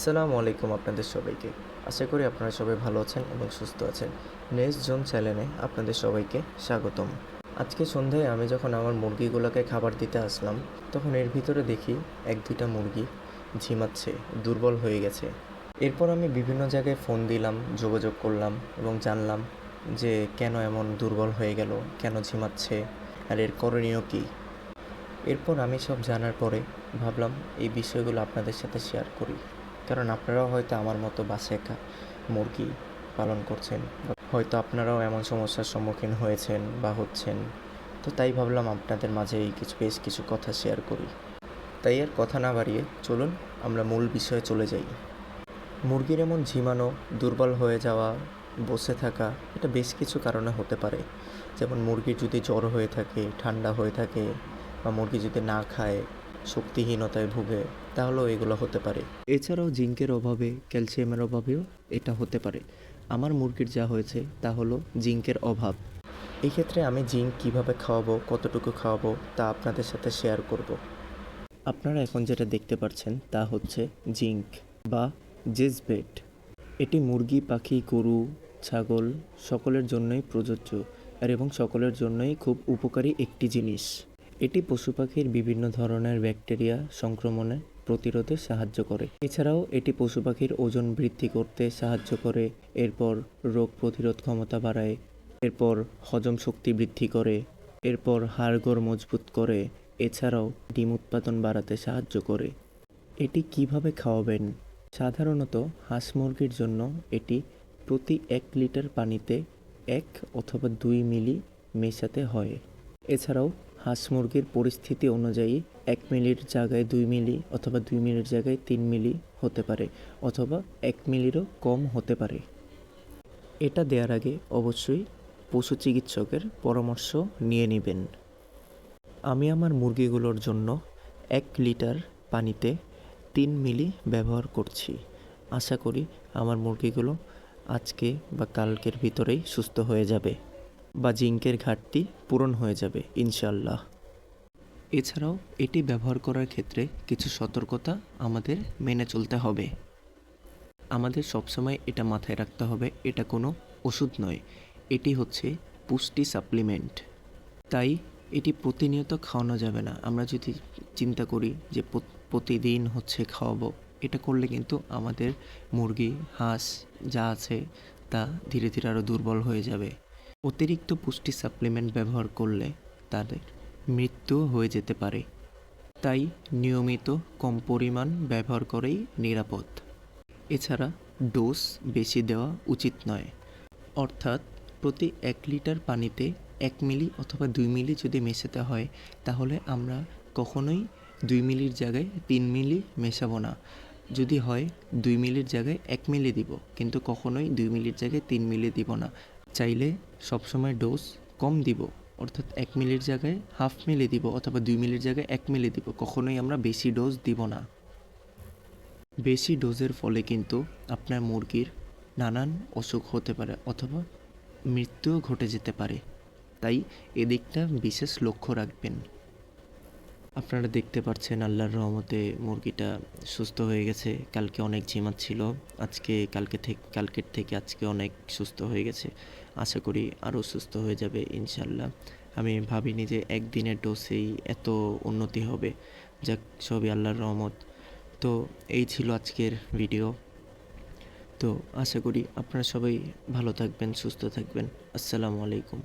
আসসালামু আলাইকুম আপনাদের সবাইকে। আশা করি আপনারা সবাই ভালো আছেন এবং সুস্থ আছেন। নেক্সট জোন চ্যানেলে আপনাদের সবাইকে স্বাগতম। আজকে সন্ধ্যায় আমি যখন আমার মুরগিগুলোকে খাবার দিতে আসলাম, তখন এর ভিতরে দেখি এক দুইটা মুরগি ঝিমাচ্ছে, দুর্বল হয়ে গেছে। এরপর আমি বিভিন্ন জায়গায় ফোন দিলাম, যোগাযোগ করলাম এবং জানলাম যে কেন এমন দুর্বল হয়ে গেল, কেন ঝিমাচ্ছে, আর এর করণীয় কী? এরপর আমি সব জানার পরে ভাবলাম এই বিষয়গুলো আপনাদের সাথে শেয়ার করি। কারণ আপনারাও হয়তো আমার মতো বাসে মুরগি পালন করছেন। হয়তো আপনারাও এমন সমস্যার সম্মুখীন হয়েছেন বা হচ্ছেন। তো তাই ভাবলাম আপনাদের মাঝে এই কিছু, বেশ কিছু কথা শেয়ার করি। তাই আর কথা না বাড়িয়ে চলুন আমরা মূল বিষয়ে চলে যাই। মুরগির এমন ঝিমানো, দুর্বল হয়ে যাওয়া, বসে থাকা, এটা বেশ কিছু কারণে হতে পারে। যেমন মুরগির যদি জ্বর হয়ে থাকে, ঠান্ডা হয়ে থাকে বা মুরগি যদি না খায় শক্তিহীনতায় ভুগে তাহলেও এগুলো হতে পারে। এছাড়াও জিঙ্কের অভাবে ক্যালসিয়ামের অভাবেও এটা হতে পারে। আমার মুরগির যা হয়েছে তা হলো জিঙ্কের অভাব। এই ক্ষেত্রে আমি জিঙ্ক কীভাবে খাওয়াবো কতটুকু খাওয়াবো তা আপনাদের সাথে শেয়ার করব। আপনারা এখন যেটা দেখতে পাচ্ছেন তা হচ্ছে জিঙ্ক বা জেজবেট এটি মুরগি পাখি গরু ছাগল সকলের জন্যই প্রযোজ্য আর এবং সকলের জন্যই খুব উপকারী একটি জিনিস। এটি পশু পাখির বিভিন্ন ধরনের ব্যাকটেরিয়া সংক্রমণে প্রতিরোধে সাহায্য করে। এছাড়াও এটি পশু পাখির ওজন বৃদ্ধি করতে সাহায্য করে, এরপর রোগ প্রতিরোধ ক্ষমতা বাড়ায়, এরপর হজম শক্তি বৃদ্ধি করে, এরপর হাড়গোড় মজবুত করে, এছাড়াও ডিম উৎপাদন বাড়াতে সাহায্য করে। এটি কীভাবে খাওয়াবেন? সাধারণত হাঁস মুরগির জন্য এটি প্রতি এক লিটার পানিতে এক অথবা দুই মিলি মেশাতে হয়। এছাড়াও হাঁস মুরগির পরিস্থিতি অনুযায়ী এক মিলির জায়গায় দুই মিলি অথবা দুই মিলির জায়গায় তিন মিলি হতে পারে অথবা এক মিলিরও কম হতে পারে। এটা দেওয়ার আগে অবশ্যই পশু চিকিৎসকের পরামর্শ নিয়ে নেবেন। আমি আমার মুরগিগুলোর জন্য এক লিটার পানিতে তিন মিলি ব্যবহার করছি। আশা করি আমার মুরগিগুলো আজকে বা কালকের ভিতরেই সুস্থ হয়ে যাবে। বা জিঙ্কের ঘাটতি পূরণ হয়ে যাবে ইনশাল্লাহ এছাড়াও এটি ব্যবহার করার ক্ষেত্রে কিছু সতর্কতা আমাদের মেনে চলতে হবে। আমাদের সবসময় এটা মাথায় রাখতে হবে, এটা কোনো ওষুধ নয়, এটি হচ্ছে পুষ্টি সাপ্লিমেন্ট। তাই এটি প্রতিনিয়ত খাওয়ানো যাবে না। আমরা যদি চিন্তা করি যে প্রতিদিন হচ্ছে খাওয়াবো, এটা করলে কিন্তু আমাদের মুরগি, হাঁস যা আছে তা ধীরে ধীরে আরও দুর্বল হয়ে যাবে। অতিরিক্ত পুষ্টি সাপ্লিমেন্ট ব্যবহার করলে তাদের মৃত্যু হয়ে যেতে পারে। তাই নিয়মিত কম পরিমাণ ব্যবহার করেই নিরাপদ। এছাড়া ডোজ বেশি দেওয়া উচিত নয়। অর্থাৎ প্রতি এক লিটার পানিতে এক মিলি অথবা দুই মিলি যদি মেশাতে হয়, তাহলে আমরা কখনোই দুই মিলির জায়গায় তিন মিলি মেশাবো না। যদি হয়, দুই মিলির জায়গায় এক মিলি দিব, কিন্তু কখনোই দুই মিলির জায়গায় তিন মিলি দিব না। চাইলে সবসময় ডোজ কম দিব, অর্থাৎ এক মিলির জায়গায় হাফ মিলে দিব অথবা দুই মিলির জায়গায় এক মিলে দিব, কখনোই আমরা বেশি ডোজ দিব না। বেশি ডোজের ফলে কিন্তু আপনার মুরগির নানান অসুখ হতে পারে অথবা মৃত্যুও ঘটে যেতে পারে। তাই এদিকটা বিশেষ লক্ষ্য রাখবেন। আপনারা দেখতে পাচ্ছেন আল্লাহর রহমতে মুরগিটা সুস্থ হয়ে গেছে। কালকে অনেক ঝিমাচ্ছিল আজকে কালকে থেকে কালকের থেকে আজকে অনেক সুস্থ হয়ে গেছে। আশা করি আরও সুস্থ হয়ে যাবে ইনশাল্লাহ আমি ভাবিনি যে একদিনের ডোসেই এত উন্নতি হবে। যাক, সবই আল্লাহর রহমত। তো এই ছিল আজকের ভিডিও। তো আশা করি আপনারা সবাই ভালো থাকবেন, সুস্থ থাকবেন। আসসালামু আলাইকুম।